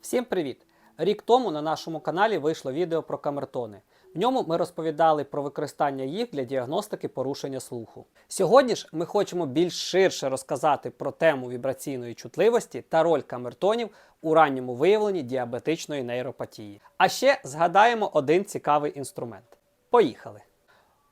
Всім привіт! Рік тому на нашому каналі вийшло відео про камертони. В ньому ми розповідали про використання їх для діагностики порушення слуху. Сьогодні ж ми хочемо більш ширше розказати про тему вібраційної чутливості та роль камертонів у ранньому виявленні діабетичної нейропатії. А ще згадаємо один цікавий інструмент. Поїхали!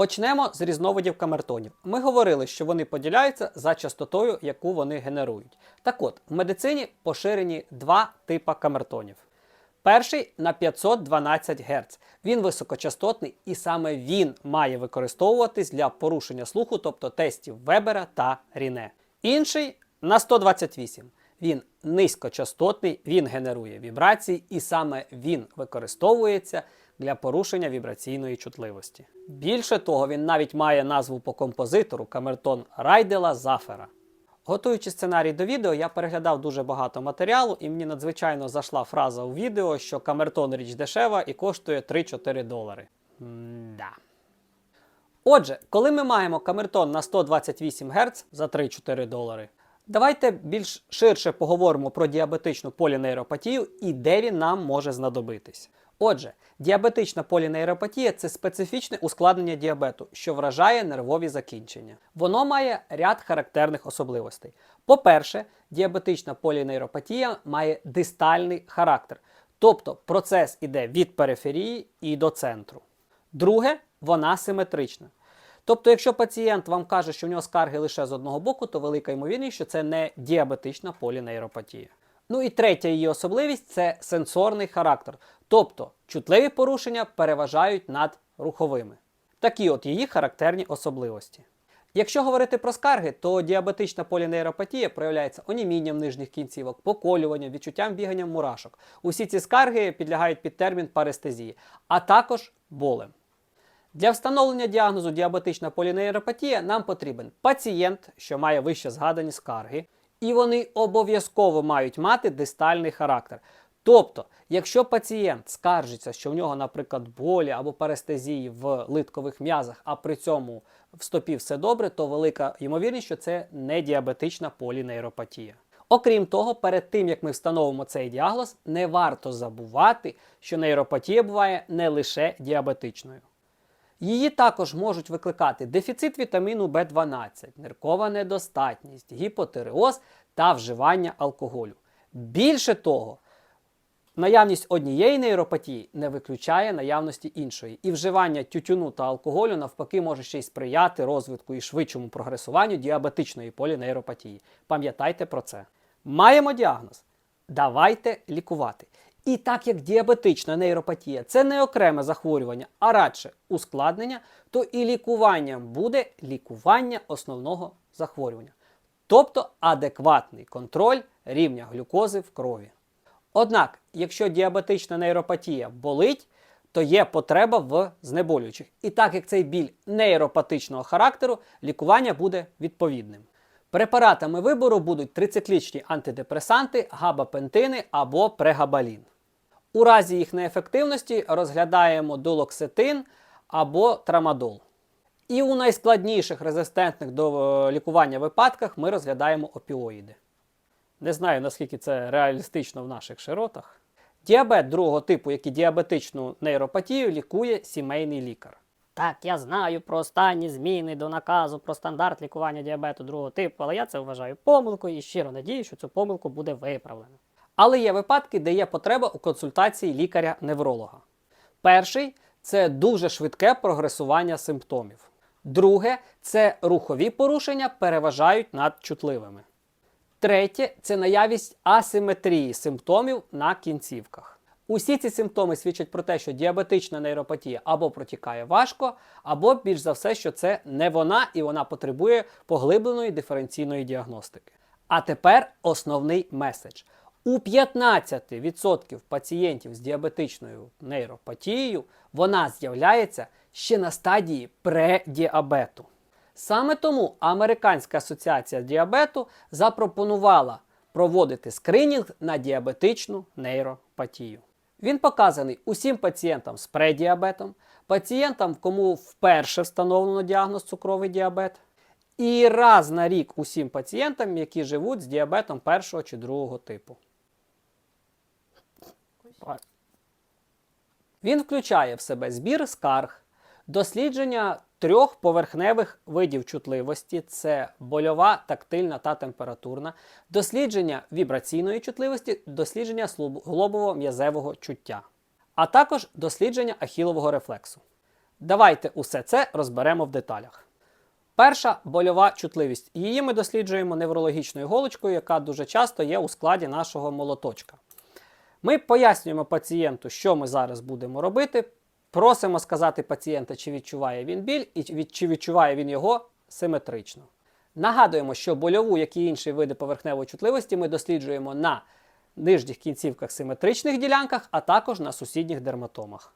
Почнемо з різновидів камертонів. Ми говорили, що вони поділяються за частотою, яку вони генерують. Так от, в медицині поширені два типи камертонів. Перший на 512 Гц. Він високочастотний і саме він має використовуватись для порушення слуху, тобто тестів Вебера та Ріне. Інший на 128. Він низькочастотний, він генерує вібрації, і саме він використовується для порушення вібраційної чутливості. Більше того, він навіть має назву по композитору камертон Райдела Зафера. Готуючи сценарій до відео, я переглядав дуже багато матеріалу, і мені надзвичайно зайшла фраза у відео, що камертон річ дешева і коштує 3-4 долари. М-да. Отже, коли ми маємо камертон на 128 Гц за 3-4 долари, давайте більш ширше поговоримо про діабетичну полінейропатію і де він нам може знадобитись. Отже, діабетична полінейропатія це специфічне ускладнення діабету, що вражає нервові закінчення. Воно має ряд характерних особливостей. По-перше, діабетична полінейропатія має дистальний характер, тобто процес іде від периферії і до центру. Друге, вона симетрична. Тобто, якщо пацієнт вам каже, що в нього скарги лише з одного боку, то велика ймовірність, що це не діабетична полінейропатія. Ну і третя її особливість це сенсорний характер. Тобто чутливі порушення переважають над руховими. Такі от її характерні особливості. Якщо говорити про скарги, то діабетична полінейропатія проявляється онімінням нижніх кінцівок, поколюванням, відчуттям бігання мурашок. Усі ці скарги підлягають під термін парестезії, а також болем. Для встановлення діагнозу діабетична полінейропатія нам потрібен пацієнт, що має вище згадані скарги, і вони обов'язково мають мати дистальний характер. Тобто, якщо пацієнт скаржиться, що в нього, наприклад, болі або парестезії в литкових м'язах, а при цьому в стопі все добре, то велика ймовірність, що це не діабетична полінейропатія. Окрім того, перед тим як ми встановимо цей діагноз, не варто забувати, що нейропатія буває не лише діабетичною. Її також можуть викликати дефіцит вітаміну В12, ниркова недостатність, гіпотиреоз та вживання алкоголю. Більше того, наявність однієї нейропатії не виключає наявності іншої, і вживання тютюну та алкоголю навпаки може ще й сприяти розвитку і швидшому прогресуванню діабетичної полінейропатії. Пам'ятайте про це. Маємо діагноз. Давайте лікувати. І так як діабетична нейропатія це не окреме захворювання, а радше ускладнення, то і лікуванням буде лікування основного захворювання, тобто адекватний контроль рівня глюкози в крові. Однак, якщо діабетична нейропатія болить, то є потреба в знеболюючих. І так як цей біль нейропатичного характеру, лікування буде відповідним. Препаратами вибору будуть трициклічні антидепресанти, габапентини або прегабалін. У разі їх неефективності розглядаємо дулоксетин або трамадол. І у найскладніших резистентних до е, лікування випадках ми розглядаємо опіоїди. Не знаю, наскільки це реалістично в наших широтах. Діабет другого типу, як і діабетичну нейропатію, лікує сімейний лікар. Так, я знаю про останні зміни до наказу про стандарт лікування діабету другого типу, але я це вважаю помилкою і щиро надію, що цю помилку буде виправлено. Але є випадки, де є потреба у консультації лікаря-невролога. Перший це дуже швидке прогресування симптомів. Друге це рухові порушення переважають над чутливими. Третє це наявність асиметрії симптомів на кінцівках. Усі ці симптоми свідчать про те, що діабетична нейропатія або протікає важко, або більш за все, що це не вона і вона потребує поглибленої диференційної діагностики. А тепер основний меседж. У 15% пацієнтів з діабетичною нейропатією вона з'являється ще на стадії предіабету. Саме тому Американська асоціація діабету запропонувала проводити скринінг на діабетичну нейропатію. Він показаний усім пацієнтам з предіабетом, пацієнтам, кому вперше встановлено діагноз цукровий діабет, і раз на рік усім пацієнтам, які живуть з діабетом першого чи другого типу. Він включає в себе збір скарг, дослідження трьох поверхневих видів чутливості: це больова, тактильна та температурна, дослідження вібраційної чутливості, дослідження глобово-м'язевого чуття, а також дослідження ахілового рефлексу. Давайте усе це розберемо в деталях. Перша больова чутливість. Її ми досліджуємо неврологічною голочкою, яка дуже часто є у складі нашого молоточка. Ми пояснюємо пацієнту, що ми зараз будемо робити. Просимо сказати пацієнта, чи відчуває він біль і чи відчуває він його симетрично. Нагадуємо, що больову, як і інші види поверхневої чутливості, ми досліджуємо на нижніх кінцівках симетричних ділянках, а також на сусідніх дерматомах.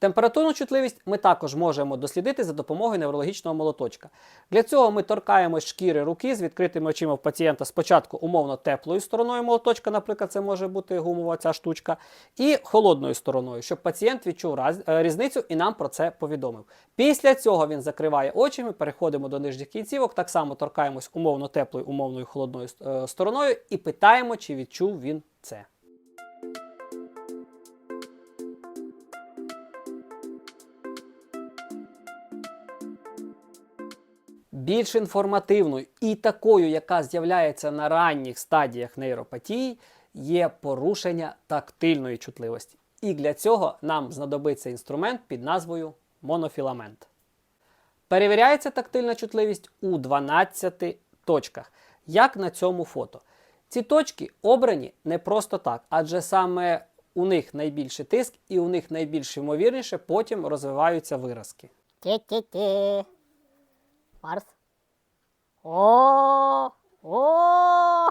Температурну чутливість ми також можемо дослідити за допомогою неврологічного молоточка. Для цього ми торкаємось шкіри руки з відкритими очима в пацієнта спочатку умовно теплою стороною молоточка, наприклад, це може бути гумова ця штучка, і холодною стороною, щоб пацієнт відчув раз- е, різницю і нам про це повідомив. Після цього він закриває очі, ми переходимо до нижніх кінцівок, так само торкаємось умовно теплою, умовною холодною е, стороною і питаємо, чи відчув він це. Більш інформативною і такою, яка з'являється на ранніх стадіях нейропатії, є порушення тактильної чутливості. І для цього нам знадобиться інструмент під назвою монофіламент. Перевіряється тактильна чутливість у 12 точках, як на цьому фото. Ці точки обрані не просто так, адже саме у них найбільший тиск і у них найбільш ймовірніше потім розвиваються виразки. Ті-ті-ті. Марс. О, о.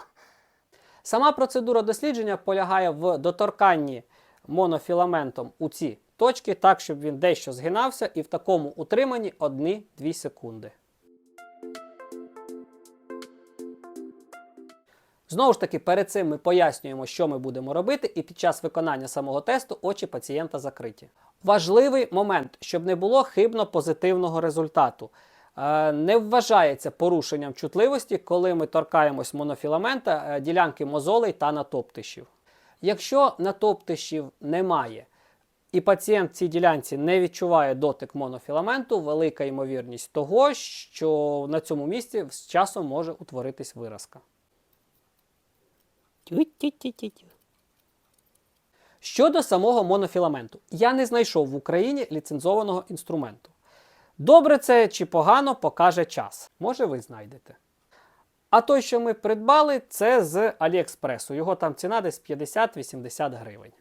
Сама процедура дослідження полягає в доторканні монофіламентом у ці точки, так, щоб він дещо згинався, і в такому утриманні 1-2 секунди. Знову ж таки, перед цим ми пояснюємо, що ми будемо робити, і під час виконання самого тесту очі пацієнта закриті. Важливий момент, щоб не було хибно позитивного результату. Е, Не вважається порушенням чутливості, коли ми торкаємось монофіламента е, ділянки мозолей та натоптишів. Якщо натоптишів немає, і пацієнт в цій ділянці не відчуває дотик монофіламенту, велика ймовірність того, що на цьому місці з часом може утворитись виразка. Щодо самого монофіламенту, я не знайшов в Україні ліцензованого інструменту. Добре це чи погано покаже час. Може, ви знайдете. А той, що ми придбали, це з Аліекспресу. Його там ціна десь 50-80 гривень.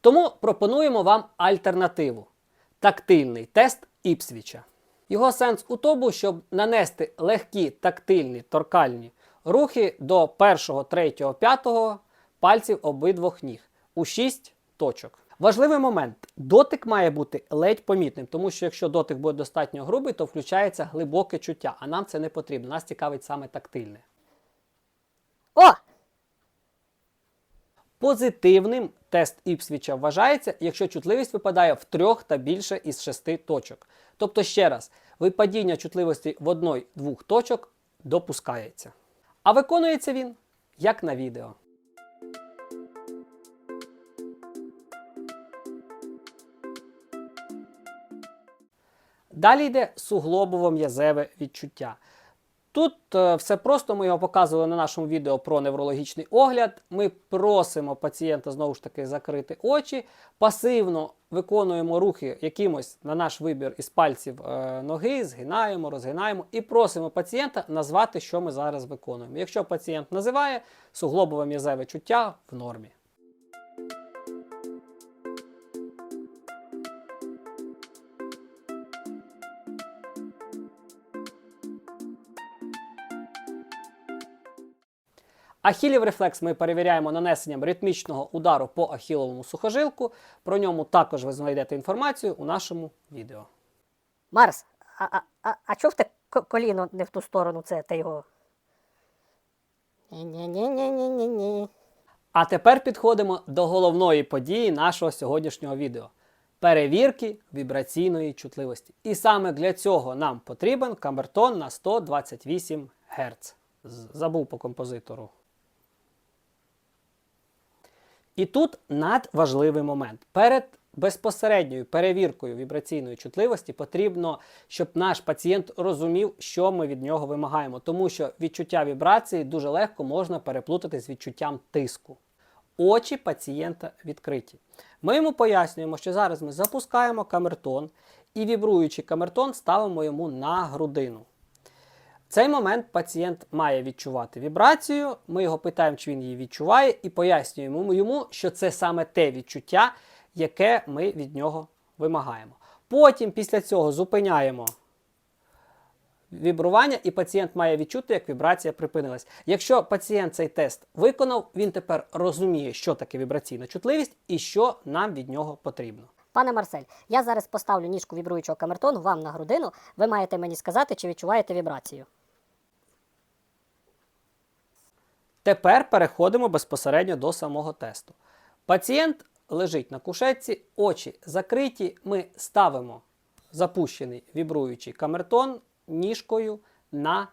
Тому пропонуємо вам альтернативу тактильний тест Іпсвіча. Його сенс у тому, щоб нанести легкі тактильні торкальні рухи до першого, третього, п'ятого пальців обидвох ніг у 6 точок. Важливий момент: дотик має бути ледь помітним, тому що якщо дотик буде достатньо грубий, то включається глибоке чуття, а нам це не потрібно. Нас цікавить саме тактильне. О! Позитивним тест Іпсвіча вважається, якщо чутливість випадає в трьох та більше із шести точок. Тобто, ще раз, випадіння чутливості в одной-двох точок допускається. А виконується він як на відео. Далі йде суглобово-м'язеве відчуття. Тут е, все просто, ми його показували на нашому відео про неврологічний огляд. Ми просимо пацієнта знову ж таки закрити очі, пасивно виконуємо рухи якимось на наш вибір із пальців е, ноги, згинаємо, розгинаємо і просимо пацієнта назвати, що ми зараз виконуємо. Якщо пацієнт називає, суглобове м'язеве чуття в нормі. Ахілів рефлекс ми перевіряємо нанесенням ритмічного удару по ахіловому сухожилку. Про ньому також ви знайдете інформацію у нашому відео. Марс, а, а, а, а чого в коліно не в ту сторону, це ти його. Ні-ні-ні-ні-ні-ні. А тепер підходимо до головної події нашого сьогоднішнього відео перевірки вібраційної чутливості. І саме для цього нам потрібен камертон на 128 Гц. Забув по композитору. І тут надважливий момент. Перед безпосередньою перевіркою вібраційної чутливості потрібно, щоб наш пацієнт розумів, що ми від нього вимагаємо, тому що відчуття вібрації дуже легко можна переплутати з відчуттям тиску. Очі пацієнта відкриті. Ми йому пояснюємо, що зараз ми запускаємо камертон і вібруючий камертон ставимо йому на грудину. Цей момент пацієнт має відчувати вібрацію. Ми його питаємо, чи він її відчуває, і пояснюємо йому, що це саме те відчуття, яке ми від нього вимагаємо. Потім після цього зупиняємо вібрування, і пацієнт має відчути, як вібрація припинилась. Якщо пацієнт цей тест виконав, він тепер розуміє, що таке вібраційна чутливість і що нам від нього потрібно. Пане Марсель, я зараз поставлю ніжку вібруючого камертону вам на грудину. Ви маєте мені сказати, чи відчуваєте вібрацію. Тепер переходимо безпосередньо до самого тесту. Пацієнт лежить на кушетці, очі закриті. Ми ставимо запущений вібруючий камертон ніжкою на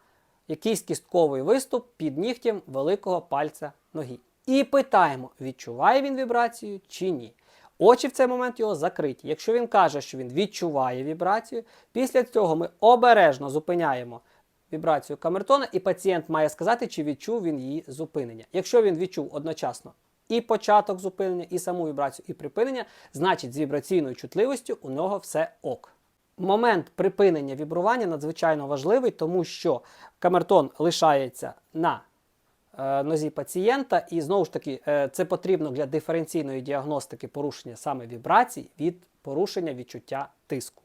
якийсь кістковий виступ під нігтем великого пальця ноги. І питаємо, відчуває він вібрацію чи ні. Очі в цей момент його закриті. Якщо він каже, що він відчуває вібрацію, після цього ми обережно зупиняємо вібрацію камертона, і пацієнт має сказати, чи відчув він її зупинення. Якщо він відчув одночасно і початок зупинення, і саму вібрацію, і припинення, значить з вібраційною чутливістю у нього все ок. Момент припинення вібрування надзвичайно важливий, тому що камертон лишається на е, нозі пацієнта, і знову ж таки, е, це потрібно для диференційної діагностики порушення саме вібрацій від порушення відчуття тиску.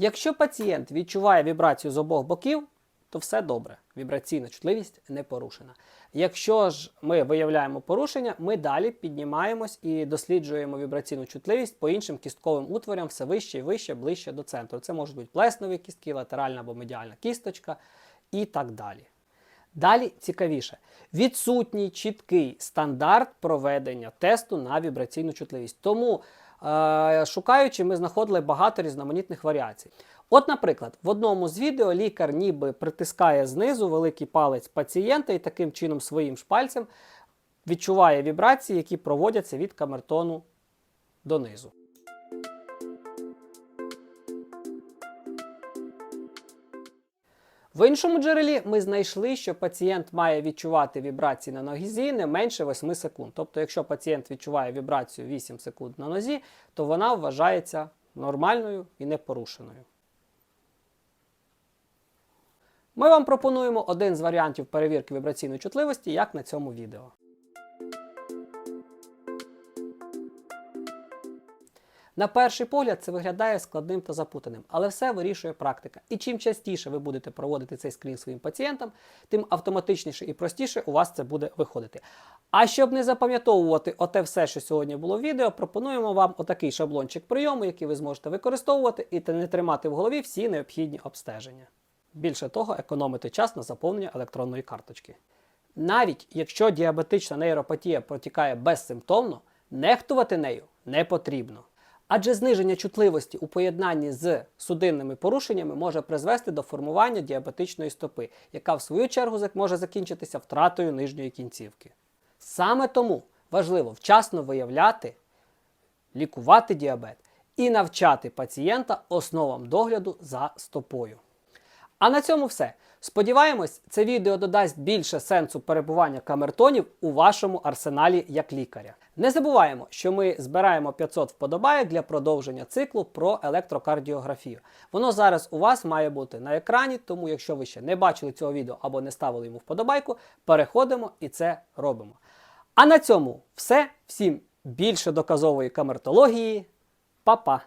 Якщо пацієнт відчуває вібрацію з обох боків, то все добре. Вібраційна чутливість не порушена. Якщо ж ми виявляємо порушення, ми далі піднімаємось і досліджуємо вібраційну чутливість по іншим кістковим утворям все вище і вище, ближче до центру. Це можуть бути плеснові кістки, латеральна або медіальна кісточка і так далі. Далі цікавіше. Відсутній чіткий стандарт проведення тесту на вібраційну чутливість. Тому, шукаючи, ми знаходили багато різноманітних варіацій. От, наприклад, в одному з відео лікар ніби притискає знизу великий палець пацієнта і таким чином своїм шпальцем відчуває вібрації, які проводяться від камертону донизу. В іншому джерелі ми знайшли, що пацієнт має відчувати вібрації на нозі не менше 8 секунд. Тобто, якщо пацієнт відчуває вібрацію 8 секунд на нозі, то вона вважається нормальною і непорушеною. Ми вам пропонуємо один з варіантів перевірки вібраційної чутливості, як на цьому відео. На перший погляд це виглядає складним та запутаним, але все вирішує практика. І чим частіше ви будете проводити цей скрін своїм пацієнтам, тим автоматичніше і простіше у вас це буде виходити. А щоб не запам'ятовувати оте все, що сьогодні було в відео, пропонуємо вам отакий шаблончик прийому, який ви зможете використовувати і не тримати в голові всі необхідні обстеження. Більше того, економити час на заповнення електронної карточки. Навіть якщо діабетична нейропатія протікає безсимптомно, нехтувати нею не потрібно. Адже зниження чутливості у поєднанні з судинними порушеннями може призвести до формування діабетичної стопи, яка в свою чергу може закінчитися втратою нижньої кінцівки. Саме тому важливо вчасно виявляти, лікувати діабет і навчати пацієнта основам догляду за стопою. А на цьому все. Сподіваємось, це відео додасть більше сенсу перебування камертонів у вашому арсеналі як лікаря. Не забуваємо, що ми збираємо 500 вподобайок для продовження циклу про електрокардіографію. Воно зараз у вас має бути на екрані, тому якщо ви ще не бачили цього відео або не ставили йому вподобайку, переходимо і це робимо. А на цьому все. Всім більше доказової камертології. Па-па!